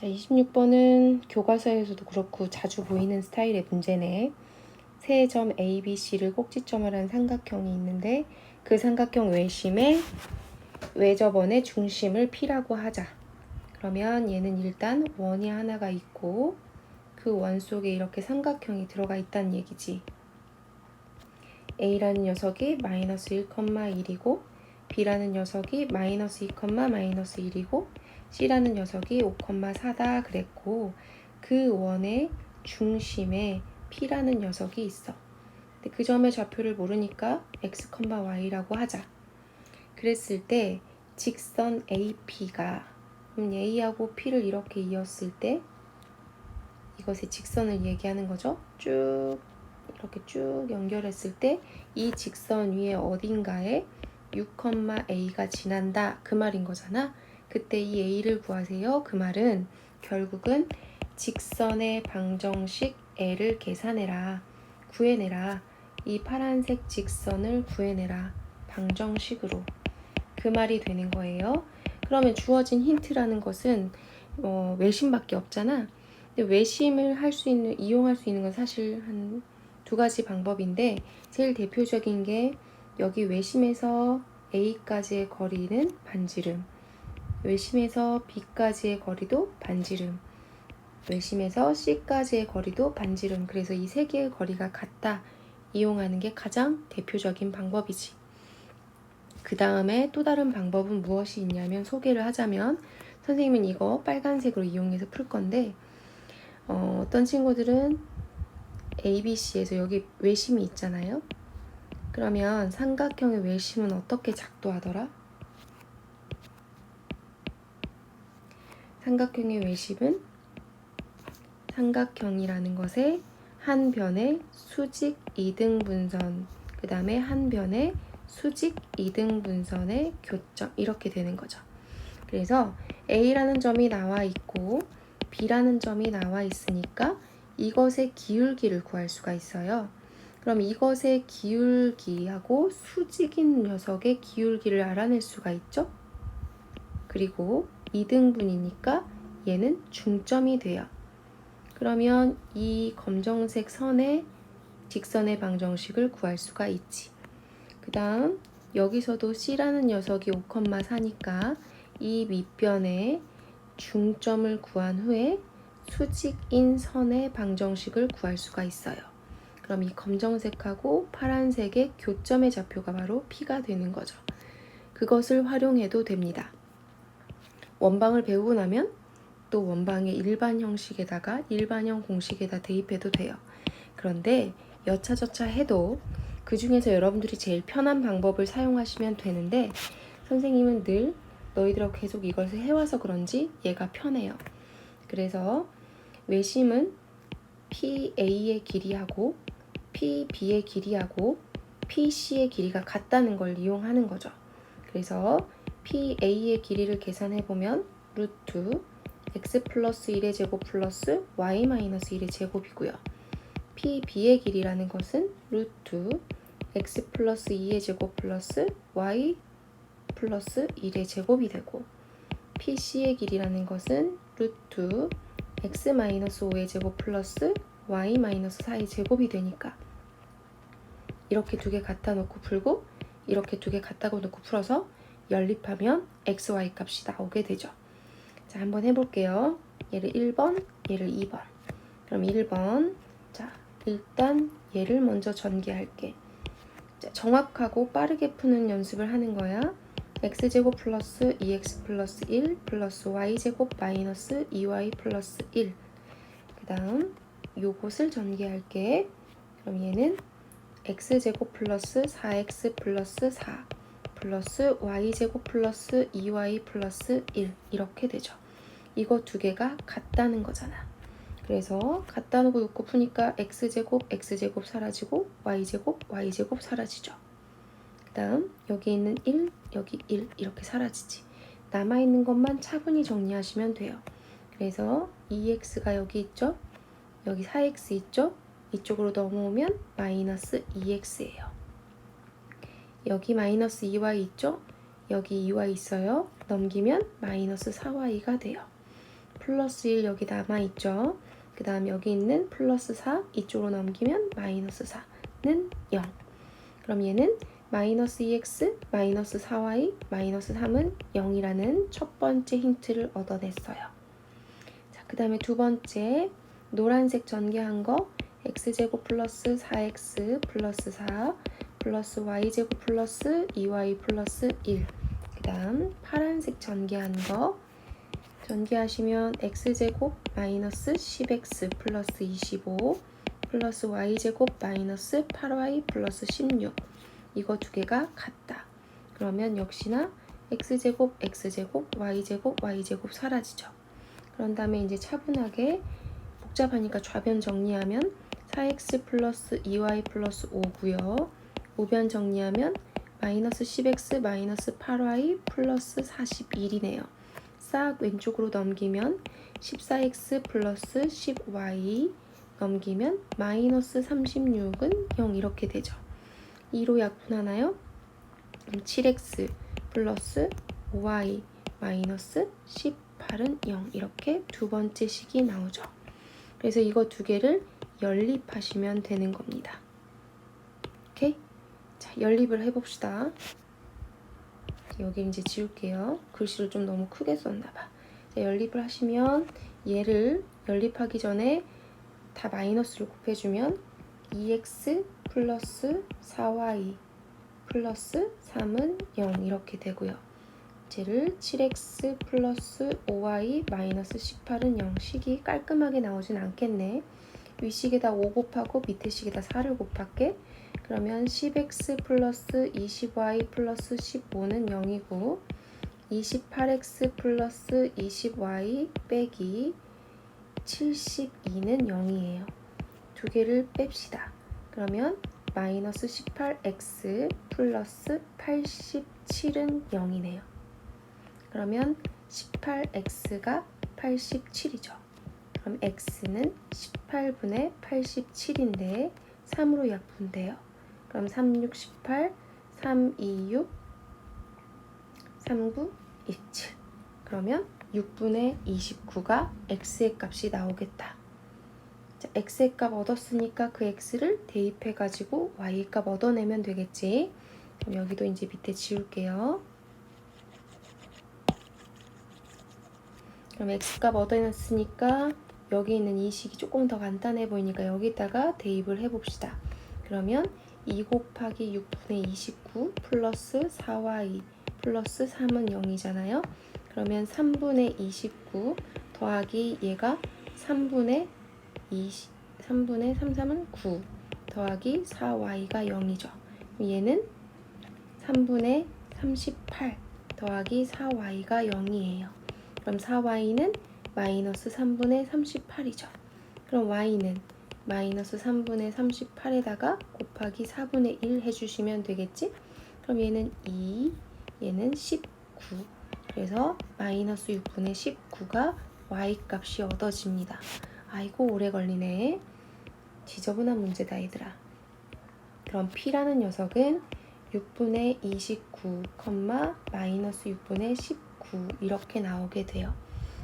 자, 26번은 교과서에서도 그렇고 자주 보이는 스타일의 문제네. 세 점 A, B, C를 꼭지점을 한 삼각형이 있는데 그 삼각형 외심의 외접원의 중심을 P라고 하자. 그러면 얘는 일단 원이 하나가 있고 그 원 속에 이렇게 삼각형이 들어가 있다는 얘기지. A라는 녀석이 마이너스 1,1이고 B라는 녀석이 마이너스 2, 마이너스 1이고 C라는 녀석이 5,4다 그랬고 그 원의 중심에 P라는 녀석이 있어. 근데 그 점의 좌표를 모르니까 x, y라고 하자. 그랬을 때 직선 AP가 그럼 A하고 P를 이렇게 이었을 때 이것의 직선을 얘기하는 거죠. 쭉 이렇게 쭉 연결했을 때 이 직선 위에 어딘가에 6,a가 지난다 그 말인 거잖아. 그때 이 a를 구하세요. 그 말은 결국은 직선의 방정식 a를 계산해라. 구해내라. 이 파란색 직선을 구해내라. 방정식으로. 그 말이 되는 거예요. 그러면 주어진 힌트라는 것은 어, 외심밖에 없잖아. 근데 외심을 할 수 있는 이용할 수 있는 건 사실 한 두 가지 방법인데 제일 대표적인 게 여기 외심에서 A까지의 거리는 반지름, 외심에서 B까지의 거리도 반지름, 외심에서 C까지의 거리도 반지름. 그래서 이 세 개의 거리가 같다 이용하는 게 가장 대표적인 방법이지. 그 다음에 또 다른 방법은 무엇이 있냐면 소개를 하자면 선생님은 이거 빨간색으로 이용해서 풀 건데 어, 어떤 친구들은 ABC에서 여기 외심이 있잖아요. 그러면 삼각형의 외심은 어떻게 작도하더라? 삼각형의 외심은 삼각형이라는 것의 한 변의 수직 이등분선, 그 다음에 한 변의 수직 이등분선의 교점 이렇게 되는 거죠. 그래서 A라는 점이 나와 있고 B라는 점이 나와 있으니까 이것의 기울기를 구할 수가 있어요. 그럼 이것의 기울기하고 수직인 녀석의 기울기를 알아낼 수가 있죠? 그리고 2등분이니까 얘는 중점이 돼요. 그러면 이 검정색 선의 직선의 방정식을 구할 수가 있지. 그 다음 여기서도 C라는 녀석이 5,4니까 이 밑변에 중점을 구한 후에 수직인 선의 방정식을 구할 수가 있어요. 그럼 이 검정색하고 파란색의 교점의 좌표가 바로 P가 되는 거죠. 그것을 활용해도 됩니다. 원방을 배우고 나면 또 원방의 일반 형식에다가 일반형 공식에다 대입해도 돼요. 그런데 여차저차 해도 그 중에서 여러분들이 제일 편한 방법을 사용하시면 되는데 선생님은 늘 너희들하고 계속 이걸 해와서 그런지 얘가 편해요. 그래서 외심은 PA의 길이하고 PB의 길이하고 PC의 길이가 같다는 걸 이용하는 거죠. 그래서 PA의 길이를 계산해 보면 루트 x 플러스 1의 제곱 플러스 y 마이너스 1의 제곱이고요. PB의 길이라는 것은 루트 x 플러스 2의 제곱 플러스 y 플러스 1의 제곱이 되고 PC의 길이라는 것은 루트 x 마이너스 5의 제곱 플러스 y 마이너스 4의 제곱이 되니까 이렇게 두 개 갖다 놓고 풀고 이렇게 두 개 갖다 놓고 풀어서 연립하면 x, y 값이 나오게 되죠. 자, 한번 해볼게요. 얘를 1번, 얘를 2번. 그럼 1번. 자, 일단 얘를 먼저 전개할게. 자, 정확하고 빠르게 푸는 연습을 하는 거야. x제곱 플러스 2x 플러스 1 플러스 y제곱 마이너스 2y 플러스 1. 그 다음 요것을 전개할게. 그럼 얘는 x제곱 플러스 4x 플러스 4 플러스 y제곱 플러스 2y 플러스 1 이렇게 되죠. 이거 두 개가 같다는 거잖아. 그래서 갖다 놓고 놓고 푸니까 x제곱 x제곱 사라지고 y제곱 y제곱 사라지죠. 그 다음 여기 있는 1 여기 1 이렇게 사라지지. 남아있는 것만 차분히 정리하시면 돼요. 그래서 2x가 여기 있죠. 여기 4x 있죠. 이쪽으로 넘어오면 마이너스 2x예요. 여기 마이너스 2y 있죠? 여기 2y 있어요. 넘기면 마이너스 4y가 돼요. 플러스 1 여기 남아있죠. 그 다음 여기 있는 플러스 4 이쪽으로 넘기면 마이너스 4는 0. 그럼 얘는 마이너스 2x 마이너스 4y 마이너스 3은 0이라는 첫 번째 힌트를 얻어냈어요. 자, 그 다음에 두 번째 노란색 전개한 거 x제곱 플러스 4x 플러스 4 플러스 y제곱 플러스 2y 플러스 1. 그 다음 파란색 전개한 거 전개하시면 x제곱 마이너스 10x 플러스 25 플러스 y제곱 마이너스 8y 플러스 16 이거 두 개가 같다. 그러면 역시나 x제곱 x제곱 y제곱 y제곱 사라지죠. 그런 다음에 이제 차분하게 복잡하니까 좌변 정리하면 4x 플러스 2y 플러스 5고요. 우변 정리하면 마이너스 10x 마이너스 8y 플러스 41이네요. 싹 왼쪽으로 넘기면 14x 플러스 10y 넘기면 마이너스 36은 0 이렇게 되죠. 2로 약분하나요? 그럼 7x 플러스 5y 마이너스 18은 0 이렇게 두 번째 식이 나오죠. 그래서 이거 두 개를 연립하시면 되는 겁니다. 오케이? 자, 연립을 해봅시다. 여기 이제 지울게요. 글씨를 좀 너무 크게 썼나봐. 자, 연립을 하시면 얘를 연립하기 전에 다 마이너스를 곱해주면 2x 플러스 4y 플러스 3은 0 이렇게 되고요. 쟤를 7x 플러스 5y 마이너스 18은 0 식이 깔끔하게 나오진 않겠네. 위식에다 5 곱하고 밑에 식에다 4를 곱할게. 그러면 10x 플러스 20y 플러스 15는 0이고 28x 플러스 20y 빼기 72는 0이에요. 두 개를 뺍시다. 그러면 마이너스 18x 플러스 87은 0이네요. 그러면 18x가 87이죠. 그럼 x는 18분의 87인데 3으로 약분돼요. 그럼 3, 6, 18, 3, 2, 6, 3, 9, 27. 그러면 6분의 29가 x의 값이 나오겠다. 자, x의 값 얻었으니까 그 x를 대입해가지고 y의 값 얻어내면 되겠지. 그럼 여기도 이제 밑에 지울게요. 그럼 x값 얻어냈으니까 여기 있는 이 식이 조금 더 간단해 보이니까 여기다가 대입을 해봅시다. 그러면 2 곱하기 6분의 29 플러스 4y 플러스 3은 0이잖아요. 그러면 3분의 29 더하기 얘가 3분의 20, 3분의 3, 3은 9 더하기 4y가 0이죠. 얘는 3분의 38 더하기 4y가 0이에요. 그럼 4y는 마이너스 3분의 38이죠. 그럼 y는 마이너스 3분의 38에다가 곱하기 4분의 1 해주시면 되겠지? 그럼 얘는 2, 얘는 19. 그래서 마이너스 6분의 19가 y값이 얻어집니다. 아이고 오래 걸리네. 지저분한 문제다 얘들아. 그럼 p라는 녀석은 6분의 29, 마이너스 6분의 19 이렇게 나오게 돼요.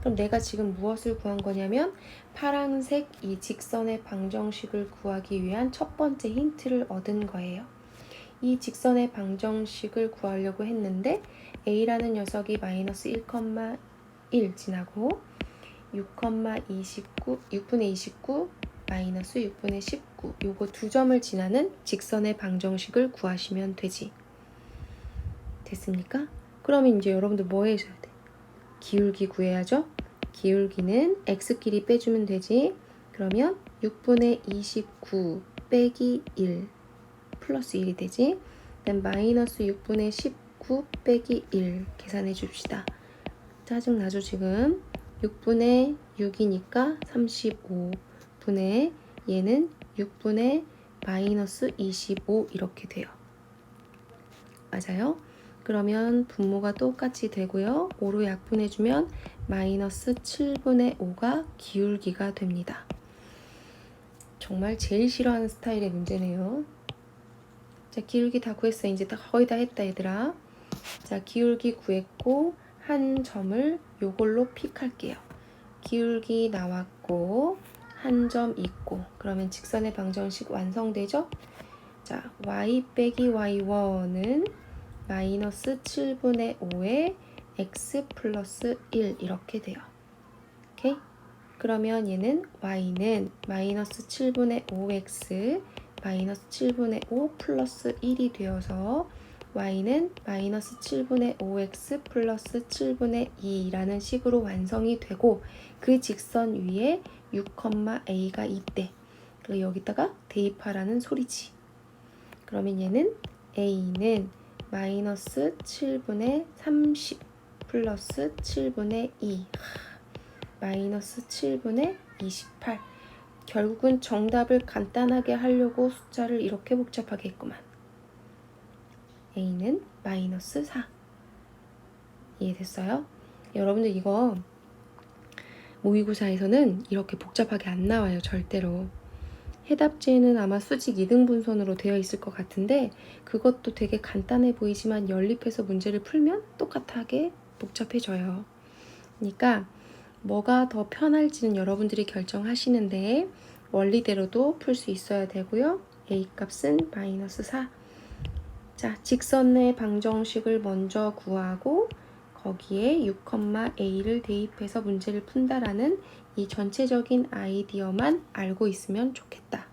그럼 내가 지금 무엇을 구한 거냐면 파란색 이 직선의 방정식을 구하기 위한 첫 번째 힌트를 얻은 거예요. 이 직선의 방정식을 구하려고 했는데 a라는 녀석이 마이너스 1,1 지나고 6,29 6분의 29 마이너스 6분의 19 요거 두 점을 지나는 직선의 방정식을 구하시면 되지. 됐습니까? 그러면 이제 여러분들 뭐 해줘야 돼? 기울기 구해야죠. 기울기는 x끼리 빼주면 되지. 그러면 6분의 29 빼기 1 플러스 1이 되지. 그다음 마이너스 6분의 19 빼기 1 계산해 줍시다. 짜증나죠 지금? 6분의 6이니까 35분의 얘는 6분의 마이너스 25 이렇게 돼요. 맞아요? 그러면 분모가 똑같이 되고요. 5로 약분해주면 마이너스 7분의 5가 기울기가 됩니다. 정말 제일 싫어하는 스타일의 문제네요. 자, 기울기 다 구했어. 이제 다 거의 다 했다, 얘들아. 자, 기울기 구했고 한 점을 요걸로 픽할게요. 기울기 나왔고 한 점 있고 그러면 직선의 방정식 완성되죠? 자, y 빼기 y1은 마이너스 7분의 5에 x 플러스 1 이렇게 돼요. 오케이? 그러면 얘는 y는 마이너스 7분의 5x 마이너스 7분의 5 플러스 1이 되어서 y는 마이너스 7분의 5x 플러스 7분의 2라는 식으로 완성이 되고 그 직선 위에 6,a가 있대. 그리고 여기다가 대입하라는 소리지. 그러면 얘는 a는 마이너스 7분의 30 플러스 7분의 2 마이너스 7분의 28 결국은 정답을 간단하게 하려고 숫자를 이렇게 복잡하게 했구만. a는 마이너스 4 이해됐어요? 여러분들 이거 모의고사에서는 이렇게 복잡하게 안 나와요 절대로 해답지에는 아마 수직 2등분선으로 되어 있을 것 같은데 그것도 되게 간단해 보이지만 연립해서 문제를 풀면 똑같하게 복잡해져요. 그러니까 뭐가 더 편할지는 여러분들이 결정하시는데 원리대로도 풀 수 있어야 되고요. A 값은 마이너스 4 자, 직선의 방정식을 먼저 구하고 거기에 6,a를 대입해서 문제를 푼다라는 이 전체적인 아이디어만 알고 있으면 좋겠다.